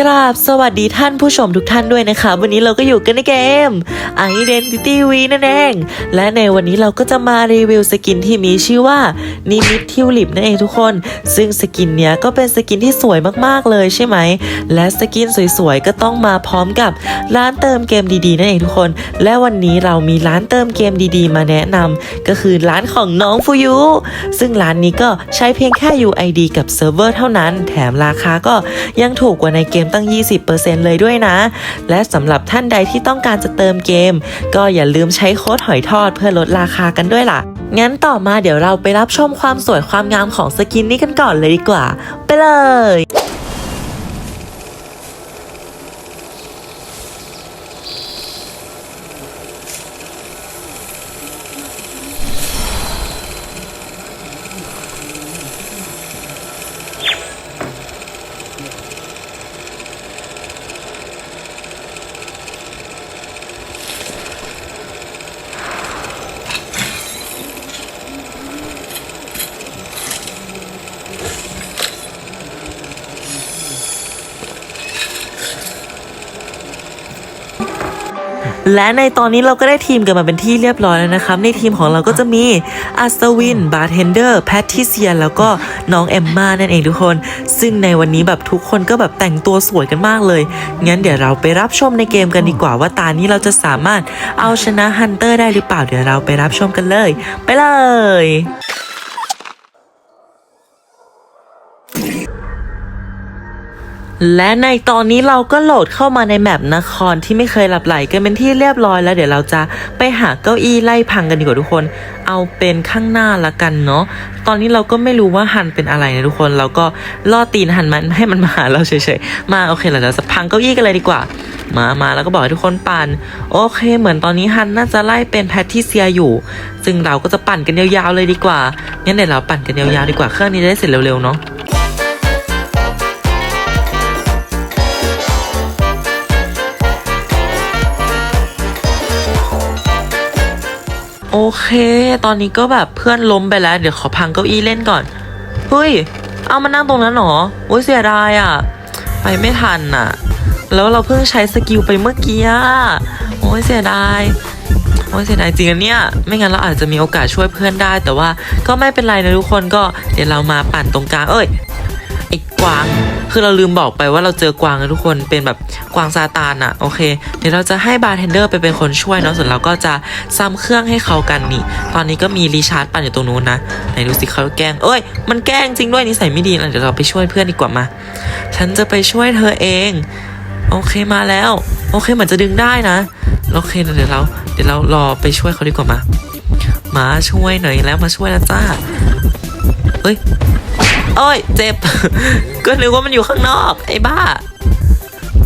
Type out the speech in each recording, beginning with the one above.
กราบสวัสดีท่านผู้ชมทุกท่านด้วยนะคะ วันนี้เราก็อยู่กันในเกม Identity V นั่นเอง และในวันนี้เราก็จะมารีวิวสกินที่มีชื่อว่านิมิตทิวลิปนั่นเองทุกคน ซึ่งสกินเนี้ยก็เป็นสกินที่สวยมากๆเลยใช่ไหม และสกินสวยๆ ก็ต้องมาพร้อมกับร้านเติมเกมดีๆนั่นเองทุกคน และวันนี้เรามีร้านเติมเกมดีๆ มาแนะนำก็คือร้านของน้องฟูยูซึ่งร้านนี้ก็ใช้เพียงแค่ UID กับเซิร์ฟเวอร์เท่านั้น แถมราคาก็ยังถูกกว่าในเกมตั้ง 20%เลยด้วยนะ และสำหรับท่านใดที่ต้องการจะเติมเกม ก็อย่าลืมใช้โค้ดหอยทอดเพื่อลดราคากันด้วยล่ะ งั้นต่อมาเดี๋ยวเราไปรับชมความสวยความงามของสกินนี้กันก่อนเลยดีกว่า ไปเลย และในตอนนี้เราก็ได้ทีมกันมาเป็นที่เรียบร้อยแล้วนะครับ ในทีมของเราก็จะมีอัศวิน บาร์เทนเดอร์ แพททิเซีย แล้วก็น้องเอมมานั่นเองทุกคน ซึ่งในวันนี้แบบทุกคนก็แบบแต่งตัวสวยกันมากเลย งั้นเดี๋ยวเราไปรับชมในเกมกันดีกว่าว่าตานี้เราจะสามารถเอาชนะฮันเตอร์ได้หรือเปล่า เดี๋ยวเราไปรับชมกันเลย ไปเลย และในตอนนี้เราก็โหลดเข้ามาในแมปนครที่ไม่เคยหลับไหลกันเป็นที่เรียบร้อยแล้วเดี๋ยวเราจะไปหาเก้าอี้ไล่พังกันดีกว่าทุกคน เอาเป็นข้างหน้าละกันเนาะตอนนี้เราก็ไม่รู้ว่าฮันเป็นอะไรนะทุกคนเราก็ล่อตีนฮันมันให้มันมาหาเราเฉยๆมาโอเคเราจะพังเก้าอี้กันเลยดีกว่า มามาแล้วก็บอกให้ทุกคนปั่นโอเค เหมือนตอนนี้ฮันน่าจะไล่เป็นแพททิเซียอยู่ ซึ่งเราก็จะปั่นกันยาวๆเลยดีกว่างั้นเดี๋ยวเราปั่นกันยาวๆดีกว่าเครื่องนี้ได้เสร็จเร็วๆเนาะ โอเค ตอนนี้ก็แบบเพื่อนล้มไปแล้ว เดี๋ยวขอพังเก้าอี้เล่นก่อน เฮ้ย เอามานั่งตรงนั้นเหรอโอ้ยเสียดายอะ ไปไม่ทันอะ แล้วเราเพิ่งใช้สกิลไปเมื่อกี้อะ โอ้ยเสียดาย โอ้ยเสียดายจริงอะเนี่ยไม่งั้นเราอาจจะมีโอกาสช่วยเพื่อนได้ แต่ว่าก็ไม่เป็นไรนะทุกคนก็เดี๋ยวเรามาปั่นตรงกลาง เอ้ย อ้กวาง คือเราลืมบอกไปว่าเราเจอกวางนะทุกคนเป็นแบบกวางซาตานอะโอเค เดี๋ยวเราจะให้บาร์เทนเดอร์ไปเป็นคนช่วยเนาะส่วนเราก็จะซ้ำเครื่องให้เขากันนี่ ตอนนี้ก็มีรีชาร์จปั่นอยู่ตรงนู้นนะไหนดูสิเขาแกล้งเอ้ยมันแกล้งจริงด้วยนิสัยไม่ดีเดี๋ยวเราไปช่วยเพื่อนดีกว่ามา ฉันจะไปช่วยเธอเอง โอเคมาแล้ว โอเคเหมือนจะดึงได้นะโอเคเดี๋ยวเรา เดี๋ยวเรารอไปช่วยเขาดีกว่ามามาช่วยหน่อยแล้วมาช่วยแล้วจ้าเอ้ย โอ้ยเจ็บ ก็นึกว่ามันอยู่ข้างนอก ไอ้บ้า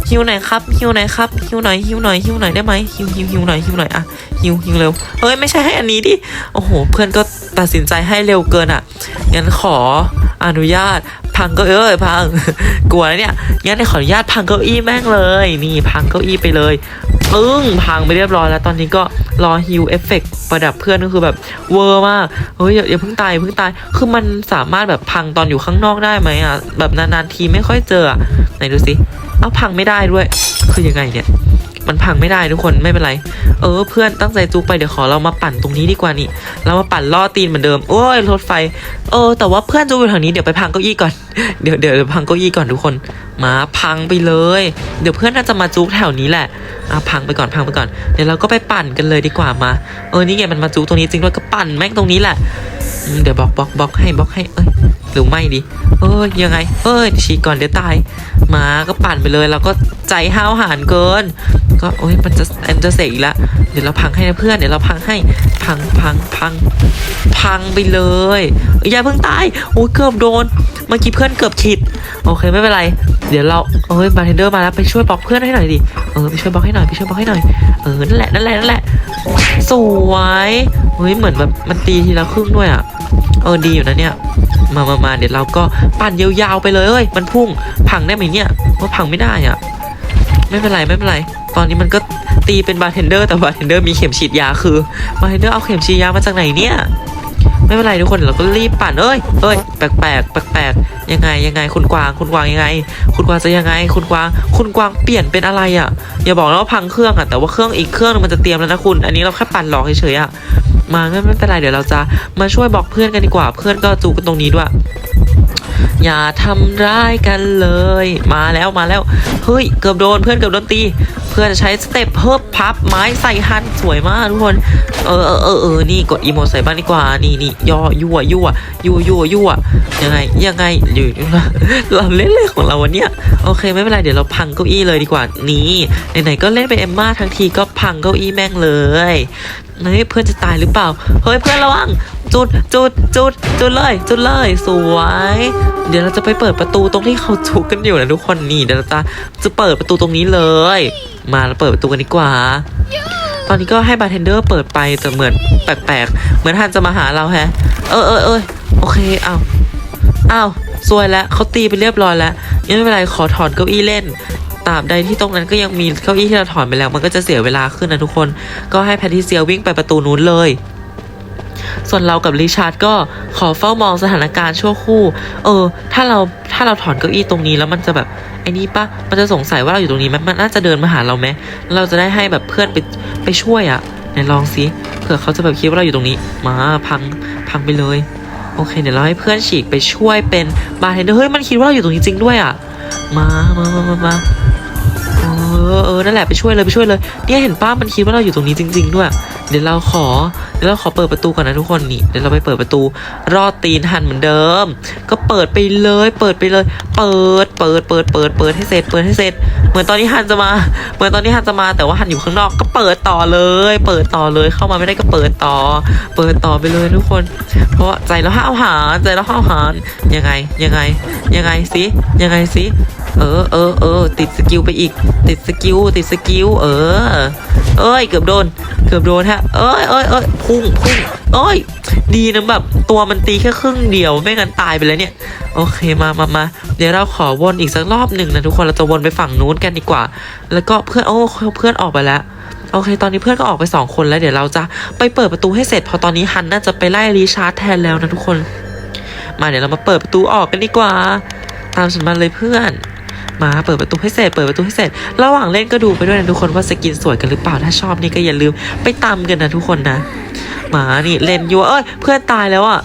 ฮิวหน่อยครับฮิวหน่อยครับฮิวหน่อยฮิวหน่อยฮิวหน่อยได้ไหมฮิวฮิวฮิวหน่อยฮิวหน่อยอะฮิวฮิวเร็วเฮ้ยไม่ใช่ให้อันนี้ดิโอ้โห เพื่อนก็ตัดสินใจให้เร็วเกินอะงั้นขออนุญาต พังเก็เอ้ยพังกลัวเนี่ยงั้นขออนุญาตพังเก้าอี้แม่งเลย นี่พังเก้าอี้ไปเลย ปึ้งพังไปเรียบร้อยแล้วตอนนี้ก็รอฮิวเอฟเฟกประดับเพื่อนก็คือแบบเวอร์มากเฮ้ยอย่าอย่าเพิ่งตายเพิ่งตายคือมันสามารถแบบพังตอนอยู่ข้างนอกได้ไหมอะแบบนานๆทีไม่ค่อยเจออะไหนดูสิเอาพังไม่ได้ด้วย คือยังไงเนี่ย มันพังไม่ได้ทุกคนไม่เป็นไร เออ เพื่อนตั้งใจจุกไปเดี๋ยวขอเรามาปั่นตรงนี้ดีกว่านี่เรามาปั่นล่อตีนเหมือนเดิมโอ้ยรถไฟ เออ แต่ว่าเพื่อนจุกอยู่ทางนี้เดี๋ยวไปพังเก้าอี้ก่อนเดี๋ยวเดี๋ยวพังเก้าอี้ก่อนทุกคน มาพังไปเลย เดี๋ยวเพื่อนน่าจะมาจุกแถวนี้แหละอะพังไปก่อนพังไปก่อน เดี๋ยวเราก็ไปปั่นกันเลยดีกว่ามา เออนี่ไงมันมาจุกตรงนี้จริงด้วยก็ปั่นแม่งตรงนี้แหละเดี๋ยวบล็อกบล็อกบล็อกให้บล็อกให้เอ้ยหรือไม่ดีเอ้ยยังไง เอ้ยฉีกก่อนเดี๋ยวตายมาก็ปั่นไปเลยเราก็ใจห้าวหาญเกิน ก็โอ้ยมันจะแอนจะเสกอีกล้วเดี๋ยวเราพังให้นะเพื่อนเดี๋ยวเราพังให้พังพังพังพังไปเลยอยอย่าเพิ่งตายโอ้ยเกือบโดนเมื่อกี้เพื่อนเกือบขิด โอเคไม่เป็นไรเดี๋ยวเราเอ้ยบาร์เทนเดอร์มาแล้วไปช่วยบล็อกเพื่อนให้หน่อยดิเออไปช่วยบล็อกให้หน่อยไปช่วยบล็อกให้หน่อยเออนั่นแหละนั่นแหละนั่นแหละสวยเฮ้ยเหมือนแบบมันตีทีละครึ่งด้วยอะเออดีอยู่นะเนี่ยมามามาเดี๋ยวเราก็ปั่นยาวๆไปเลยเอ้ยมันพุ่งพังได้ไหมเนี่ยว่าพังไม่ได้อะไม่เป็นไรไม่เป็นไร ตอนนี้มันก็ตีเป็นบาร์เทนเดอร์แต่บาร์เทนเดอร์มีเข็มฉีดยาคือบาร์เทนเดอร์เอาเข็มฉีดยามาจากไหนเนี่ย ไม่เป็นไรทุกคนเดี๋ยวเราก็รีบปั่นเอ้ยเอ้ยแปลกแปลกแปลกแปลกยังไงยังไงคุณกวางคุณกวางยังไง คุณกวางจะยังไง คุณกวางคุณกวางเปลี่ยนเป็นอะไรอะอย่าบอกนะว่าพังเครื่องอะแต่ว่าเครื่องอีกเครื่องมันจะเตรียมแล้วนะคุณ อันนี้เราแค่ปั่นหลอกเฉยๆอะมาไม่ไม่เป็นไรเดี๋ยวเราจะมาช่วยบอกเพื่อนกันดีกว่า เพื่อนก็จูกันตรงนี้ด้วย อย่าทำร้ายกันเลย มาแล้วมาแล้วเฮ้ยเกือบโดนเพื่อนเกือบโดนตีเพื่อนใช้สเต็ปเพิ่มพับไม้ใส่ฮันสวยมากทุกคนเออเออเออเออนี่กดอีโมใส่บ้างดีกว่านี่นี่ย่อยั่วยั่วยั่วยั่วยั่วยังไงยังไงอยู่เราเล่นเลยของเราวันเนี้ยโอเคไม่เป็นไรเดี๋ยวเราพังเก้าอี้เลยดีกว่านี่ไหนๆก็เล่นไปเอมมาทั้งทีก็พังเก้าอี้แม่งเลยเฮ้ยเพื่อนจะตายหรือเปล่าเฮ้ยเพื่อนระวัง จุดจุดจุดจุดเลยจุดเลยสวย เดี๋ยวเราจะไปเปิดประตูตรงที่เขาจุกกันอยู่นะทุกคนนี่เดี๋ยวเราจะจะเปิดประตูตรงนี้เลย มาเราเปิดประตูกันดีกว่าตอนนี้ก็ให้บาร์เทนเดอร์เปิดไปแต่เหมือนแปลกๆ เหมือนฮันจะมาหาเราแฮะ เออเออเออโอเคเอ้าวอ้าวซวยแล้วเขาตีไปเรียบร้อยแล้วยังไม่เป็นไรขอถอนเก้าอี้เล่นตราบใดที่ตรงนั้นก็ยังมีเก้าอี้ที่เราถอนไปแล้ว มันก็จะเสียเวลาขึ้นนะทุกคน ก็ให้แพทิเซียวิ่งไปประตูนู้นเลย ส่วนเรากับริชาร์ดก็ขอเฝ้ามองสถานการณ์ชั่วคู่ เออ ถ้าเราถ้าเราถอนเก้าอี้ตรงนี้แล้วมันจะแบบไอ้นี่ปะมันจะสงสัยว่าเราอยู่ตรงนี้ไหมมันน่าจะเดินมาหาเราไหมเราจะได้ให้แบบเพื่อนไปไปช่วยอะ่ะไหนลองสิเผื่อเขาจะแบบคิดว่าเราอยู่ตรงนี้ มาพังพังไปเลย โอเคเดี๋ยวเราให้เพื่อนฉีกไปช่วยเป็นบาร์เทนเดอร์เฮ้ยมันคิดว่าเราอยู่ตรงนี้จริงด้วยอะ่ะมามามามามา ออเออนั่นแหละไปช่วยเลยไปช่วยเลยเนี่ยเห็นป้ามันคิดว่าเราอยู่ตรงนี้จริง ๆ ด้วย เดี๋ยวเราขอเดี๋ยวเราขอเปิดประตูก่อนนะทุกคนนี่เดี๋ยวเราไปเปิดประตู รอดตีนหันเหมือนเดิม ก็เปิดไปเลย เปิดไปเลย เปิดเปิดเปิดเปิดเปิดให้เสร็จเปิดให้เสร็จ เหมือนตอนนี้ฮันจะมา เหมือนตอนนี้ฮันจะมาแต่ว่าฮันอยู่ข้างนอกก็เปิดต่อเลย เปิดต่อเลยเข้ามาไม่ได้ก็เปิดต่อ เปิดต่อไปเลยทุกคน เพราะใจเราห้าวหาญใจเราห้าวหาญยังไงยังไงยังไงสิยังไงสิเออเออเออติดสกิลไปอีกติดสกิลติดสกิลเออ เอ้ยเกือบโดน เกือบโดนฮะ เอ้ยเอ้ยเอ้ยพุ่งพุ่งเอ้ย ดีนะแบบตัวมันตีแค่ครึ่งเดียวไม่งั้นตายไปแล้วเนี่ย โอเคมามามาเดี๋ยวเราขอวนอีกสักรอบหนึ่งนะทุกคนเราจะวนไปฝั่งนู้นกันดีกว่า แล้วก็เพื่อนโอ้เพื่อนออกไปแล้วโอเค ตอนนี้เพื่อนก็ออกไปสองคนแล้วเดี๋ยวเราจะไปเปิดประตูให้เสร็จ พอตอนนี้ฮันน่าจะไปไล่รีชาร์ดแทนแล้วนะทุกคน มาเดี๋ยวเรามาเปิดประตูออกกันดีกว่า ตามฉันมาเลยเพื่อน มาเปิดประตูให้เสร็จเปิดประตูให้เสร็จ ระหว่างเล่นก็ดูไปด้วยนะทุกคนว่าสกินสวยกันหรือเปล่าถ้าชอบนี่ก็อย่าลืมไปตามกันนะทุกคนนะหมานี่เล่นอยู่เอ้ยเพื่อนตายแล้วอะ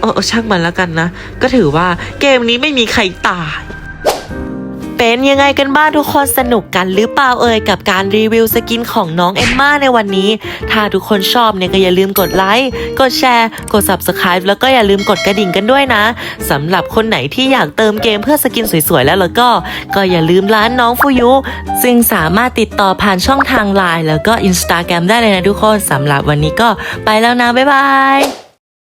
เออช่างมันแล้วกันนะ ก็ถือว่าเกมนี้ไม่มีใครตาย เป็นยังไงกันบ้างทุกคนสนุกกันหรือเปล่าเอ่ยกับการรีวิวสกินของน้องเอมมาในวันนี้ ถ้าทุกคนชอบเนี่ยก็อย่าลืมกดไลค์กดแชร์ กด subscribe แล้วก็อย่าลืมกดกระดิ่งกันด้วยนะสำหรับคนไหนที่อยากเติมเกมเพื่อสกินสวยๆแล้วแล้วก็ ก็อย่าลืมร้านน้องฟูยุซึ่งสามารถติดต่อผ่านช่องทางไลน์แล้วก็ Instagram ได้เลยนะทุกคนสำหรับวันนี้ก็ไปแล้วนะบ๊ายบาย